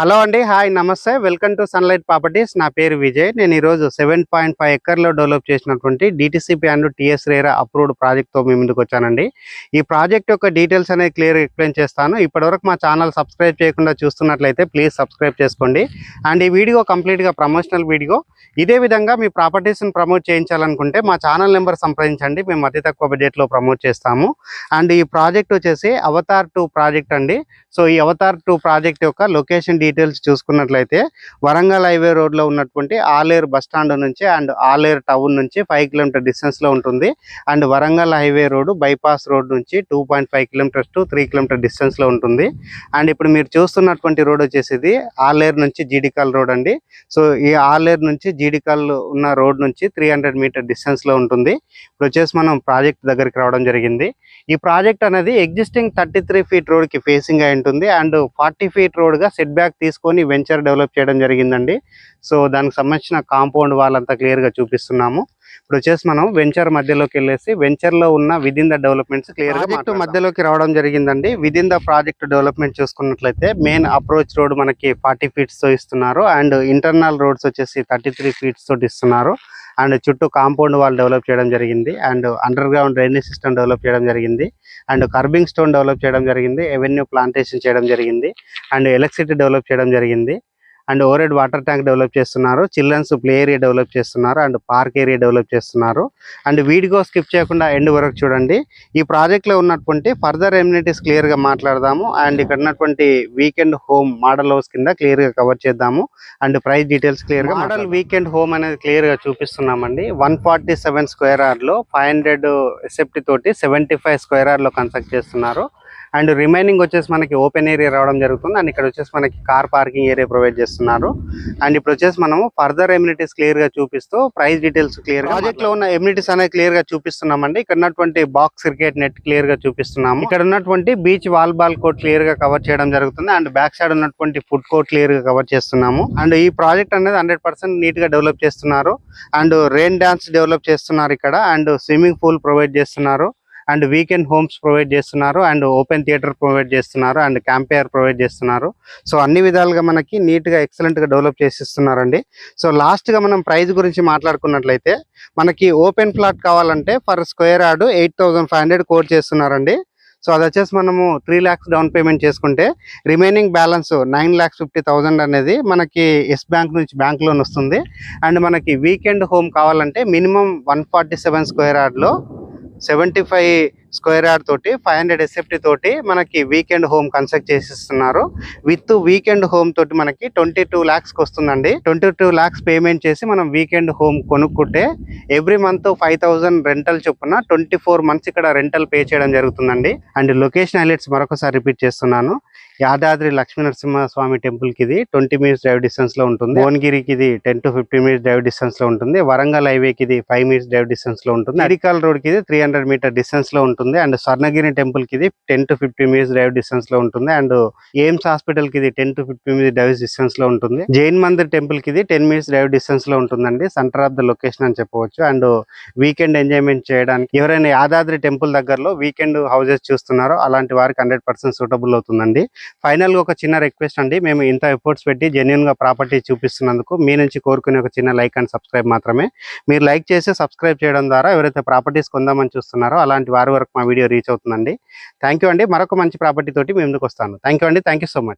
Hello అండి hi నమస్తే. Welcome to sunlight properties. నా పేరు విజయ్. నేను ఈరోజు సెవెన్ పాయింట్ ఫైవ్ ఎకర్లో డెవలప్ చేసినటువంటి DTCP and TS RERA approved ప్రాజెక్ట్తో మీ ముందుకు వచ్చానండి. ఈ ప్రాజెక్ట్ యొక్క డీటెయిల్స్ అనేది క్లియర్ ఎక్స్ప్లెయిన్ చేస్తాను. ఇప్పటివరకు మా ఛానల్ సబ్స్క్రైబ్ చేయకుండా చూస్తున్నట్లయితే ప్లీజ్ సబ్స్క్రైబ్ చేసుకోండి. అండ్ ఈ వీడియో కంప్లీట్గా ప్రమోషనల్ వీడియో. ఇదే విధంగా మీ ప్రాపర్టీస్ని ప్రమోట్ చేయించాలనుకుంటే మా ఛానల్ నెంబర్ సంప్రదించండి. మేము అతి తక్కువ బడ్జెట్లో ప్రమోట్ చేస్తాము. అండ్ ఈ ప్రాజెక్ట్ వచ్చేసి అవతార్ టూ ప్రాజెక్ట్ అండి. సో ఈ అవతార్ టూ ప్రాజెక్ట్ యొక్క లొకేషన్ డీటెయిల్స్ చూసుకున్నట్లయితే వరంగల్ హైవే రోడ్లో ఉన్నటువంటి ఆలేరు బస్ స్టాండ్ నుంచి అండ్ ఆలేరు టౌన్ నుంచి ఫైవ్ కిలోమీటర్ డిస్టెన్స్లో ఉంటుంది. And Warangal highway road bypass road నుంచి two point five kilometres to three kilometre డిస్టెన్స్లో ఉంటుంది. అండ్ ఇప్పుడు మీరు చూస్తున్నటువంటి రోడ్ వచ్చేసి ఇది ఆలేరు నుంచి జీడికల్ రోడ్ అండి. సో ఈ ఆలేరు నుంచి జీడికల్ ఉన్న రోడ్ నుంచి త్రీ హండ్రెడ్ మీటర్ డిస్టెన్స్లో ఉంటుంది. ఇప్పుడు వచ్చేసి మనం ప్రాజెక్ట్ దగ్గరికి రావడం జరిగింది. ఈ ప్రాజెక్ట్ అనేది ఎగ్జిస్టింగ్ థర్టీ త్రీ ఫీట్ రోడ్కి ఫేసింగ్ అయి ఉంటుంది. అండ్ ఫార్టీ ఫీట్ రోడ్గా సెట్ బ్యాక్ తీసుకొని వెంచర్ డెవలప్ చేయడం జరిగిందండి. సో దానికి సంబంధించిన కాంపౌండ్ వాళ్ళంతా క్లియర్గా చూపిస్తున్నాము. ఇప్పుడు వచ్చేసి మనం వెంచర్ మధ్యలోకి వెళ్ళేసి వెంచర్లో ఉన్న within the developments clear project మధ్యలోకి రావడం జరిగిందండి. విదిన్ ద ప్రాజెక్ట్ డెవలప్మెంట్ చూసుకున్నట్లయితే మెయిన్ అప్రోచ్ రోడ్ మనకి ఫార్టీ ఫీట్స్తో ఇస్తున్నారు. అండ్ ఇంటర్నల్ రోడ్స్ వచ్చేసి థర్టీ త్రీ ఫీట్స్ తోటి ఇస్తున్నారు. అండ్ చుట్టూ కాంపౌండ్ వాల్ డెవలప్ చేయడం జరిగింది. And underground drainage system develop చేయడం జరిగింది. అండ్ కర్బింగ్ స్టోన్ డెవలప్ చేయడం జరిగింది. ఎవెన్యూ ప్లాంటేషన్ చేయడం జరిగింది. అండ్ ఎలక్ట్రిసిటీ డెవలప్ చేయడం జరిగింది. And over water tank develop చేస్తున్నారు. చిల్డ్రన్స్ ప్లే ఏరియా డెవలప్ చేస్తున్నారు. అండ్ పార్క్ ఏరియా డెవలప్ చేస్తున్నారు. అండ్ వీడియో స్కిప్ చేయకుండా ఎండ్ వరకు చూడండి. ఈ ప్రాజెక్ట్లో ఉన్నటువంటి ఫర్దర్ ఎమ్యూనిటీస్ క్లియర్గా మాట్లాడదాము. అండ్ ఇక్కడ ఉన్నటువంటి వీకెండ్ హోమ్ మోడల్ హౌస్ కింద క్లియర్గా కవర్ చేద్దాము. అండ్ ప్రైస్ డీటెయిల్స్ క్లియర్గా మోడల్ వీకెండ్ హోమ్ అనేది క్లియర్గా చూపిస్తున్నామండి. వన్ ఫార్టీ సెవెన్ స్క్వేర్ యార్డ్లో ఫైవ్ హండ్రెడ్ ఎసెప్టీ తోటి సెవెంటీ ఫైవ్ స్క్వేర్ యార్డ్లో కన్స్ట్రక్ట్ చేస్తున్నారు. అండ్ రిమైనింగ్ వచ్చేసి మనకి ఓపెన్ ఏరియా రావడం జరుగుతుంది. అండ్ ఇక్కడ వచ్చేసి మనకి కార్ పార్కింగ్ ఏరియా ప్రొవైడ్ చేస్తున్నారు. అండ్ ఇప్పుడు వచ్చేసి మనము ఫర్దర్ ఎమ్యూనిటీస్ క్లియర్గా చూపిస్తూ ప్రైస్ డీటెయిల్స్ క్లియర్ ప్రాజెక్ట్లో ఉన్న ఎమ్యూనిటీస్ అనేది క్లియర్గా చూపిస్తున్నామండి. ఇక్కడ ఉన్నటువంటి బాక్స్ క్రికెట్ నెట్ క్లియర్గా చూపిస్తున్నాము. ఇక్కడ ఉన్నటువంటి బీచ్ వాలీబాల్ కోర్ట్ క్లియర్గా కవర్ చేయడం జరుగుతుంది. అండ్ బ్యాక్ సైడ్ ఉన్నటువంటి ఫుడ్ కోర్ట్ క్లియర్గా కవర్ చేస్తున్నాము. అండ్ ఈ ప్రాజెక్ట్ అనేది హండ్రెడ్ పర్సెంట్ నీట్గా డెవలప్ చేస్తున్నారు. అండ్ రెయిన్ డాన్స్ డెవలప్ చేస్తున్నారు ఇక్కడ. అండ్ స్విమ్మింగ్ పూల్ ప్రొవైడ్ చేస్తున్నారు. అండ్ వీకెండ్ హోమ్స్ ప్రొవైడ్ చేస్తున్నారు అండ్ ఓపెన్ థియేటర్ ప్రొవైడ్ చేస్తున్నారు అండ్ క్యాంపేయర్ ప్రొవైడ్ చేస్తున్నారు. సో అన్ని విధాలుగా మనకి నీట్గా ఎక్సలెంట్ డెవలప్ చేసిస్తున్నారండి. సో లాస్ట్గా మనం ప్రైస్ గురించి మాట్లాడుకున్నట్లయితే మనకి ఓపెన్ ఫ్లాట్ కావాలంటే for square yard eight thousand five hundred quote చేస్తున్నారండి. సో అది వచ్చేసి మనము త్రీ ల్యాక్స్ డౌన్ పేమెంట్ చేసుకుంటే remaining balance nine lakhs fifty thousand అనేది మనకి ఎస్ బ్యాంక్ నుంచి బ్యాంక్ లోన్ వస్తుంది. అండ్ మనకి వీకెండ్ హోమ్ కావాలంటే minimum one forty seven square యార్డ్లో సెవెంటీ ఫైవ్ స్క్వేర్ యార్డ్ తోటి ఫైవ్ హండ్రెడ్ ఎస్ఎఫ్టీ తోటి మనకి వీకెండ్ హోమ్ కన్స్ట్రక్ట్ చేసిస్తున్నారు. విత్ వీకెండ్ హోమ్ తోటి మనకి ట్వంటీ టూ ల్యాక్స్కి వస్తుందండి ట్వంటీ టూ ల్యాక్స్ పేమెంట్ చేసి మనం వీకెండ్ హోమ్ కొనుక్కుంటే every month five thousand rental చొప్పున ట్వంటీ ఫోర్ మంత్స్ ఇక్కడ రెంటల్ పే చేయడం జరుగుతుందండి. అండ్ లొకేషన్ హైలైట్స్ మరొకసారి రిపీట్ చేస్తున్నాను. యాదాద్రి లక్ష్మీ నరసింహస్వామి స్వామి టెంపుల్కి ఇది ట్వంటీ మినిట్స్ డ్రైవ్ డిస్టెన్స్లో ఉంటుంది. భువనగిరికి ఇది ten to fifteen minutes drive డిస్టెన్స్లో ఉంటుంది. వరంగల్ హైవే కి ఇది ఫైవ్ మినిట్స్ డ్రైవ్ డిస్టెన్స్లో ఉంటుంది. అడికాల్ రోడ్కి ఇది త్రీ హండ్రెడ్ మీటర్ డిస్టెన్స్లో ఉంటుంది. అండ్ స్వర్ణగిరి టెంపుల్కి ఇది ten to fifteen minutes drive డిస్టెన్స్లో ఉంటుంది. అండ్ ఎయిమ్స్ హాస్పిటల్కి ఇది ten to fifteen minutes drive డిస్టెన్స్లో ఉంటుంది. జైన్ మందిర్ టెంపుల్కి ఇది టెన్ మినిట్స్ డ్రైవ్ డిస్టెన్స్లో ఉంటుందండి. సెంటర్ ఆఫ్ ద లొకేషన్ అని చెప్పవచ్చు. అండ్ వీకెండ్ ఎంజాయ్మెంట్ చేయడానికి ఎవరైనా యాదాద్రి టెంపుల్ దగ్గరలో వీకెండ్ హౌసెస్ చూస్తున్నారో అలాంటి వారికి హండ్రెడ్ పర్సెంట్ సూటబుల్ అవుతుందండి. ఫైనల్గా ఒక చిన్న రిక్వెస్ట్ అండి. మేము ఇంత ఎఫర్ట్స్ పెట్టి జెన్యున్గా ప్రాపర్టీ చూపిస్తున్నందుకు మీ నుంచి కోరుకునే ఒక చిన్న లైక్ అండ్ సబ్స్క్రైబ్ మాత్రమే. మీరు లైక్ చేసి సబ్స్క్రైబ్ చేయడం ద్వారా ఎవరైతే ప్రాపర్టీస్ కొందామని చూస్తున్నారో అలాంటి వారి వరకు మా వీడియో రీచ్ అవుతుందండి. థ్యాంక్ యూ అండి. మరొక మంచి ప్రాపర్టీ తోటి మేము ముందుకు వస్తాను. థ్యాంక్ యూ అండి. Thank you so much